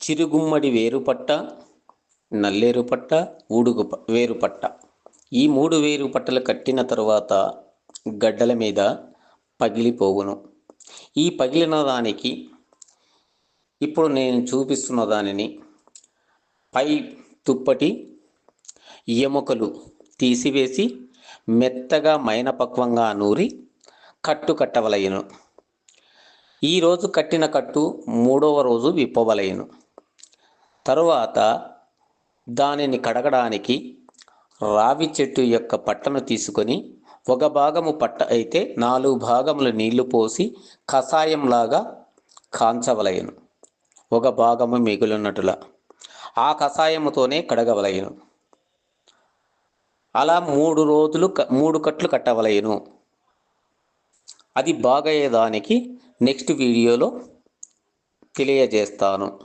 చిరుగుమ్మడి వేరుపట్ట నల్లేరు పట్ట ఊడుగు వేరుపట్ట. ఈ మూడు వేరు పట్టలు కట్టిన తరువాత గడ్డల మీద పగిలిపోవును. ఈ పగిలిన దానికి ఇప్పుడు నేను చూపిస్తున్న దానిని పై తుప్పటి ఎముకలు తీసివేసి మెత్తగా మైనపక్వంగా నూరి కట్టు కట్టవలయను. ఈరోజు కట్టిన కట్టు మూడవ రోజు విప్పవలయను. తరువాత దానిని కడగడానికి రావి చెట్టు యొక్క పట్టను తీసుకొని ఒక భాగము పట్ట అయితే నాలుగు భాగములు నీళ్ళు పోసి కషాయంలాగా కాంచవలయను. ఒక భాగము మిగులున్నట్టులా ఆ కషాయముతోనే కడగవలయను. అలా మూడు రోజులు మూడు కట్లు కట్టవలయను. అది బాగయ్యేదానికి నెక్స్ట్ వీడియోలో తెలియజేస్తాను.